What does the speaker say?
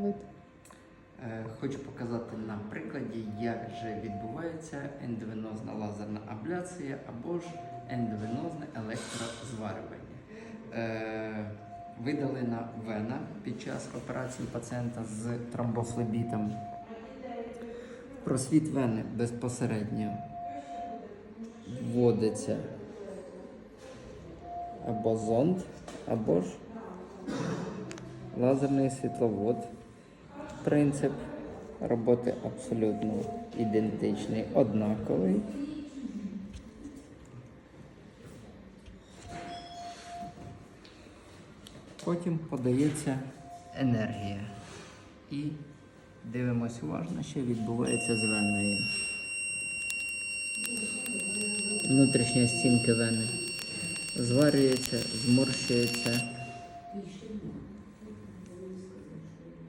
вид. Е, Хочу показати на прикладі, як же відбувається ендовенозна лазерна абляція або ж ендовенозне електрозварювання. Е, Видалена вена під час операції пацієнта з тромбофлебітом. В просвіт вени безпосередньо вводиться або зонд, або ж лазерний світловод. Принцип роботи абсолютно ідентичний, однаковий. Потім подається енергія. І дивимось уважно, що відбувається з веною. Внутрішня стінка вени зварюється, зморщується.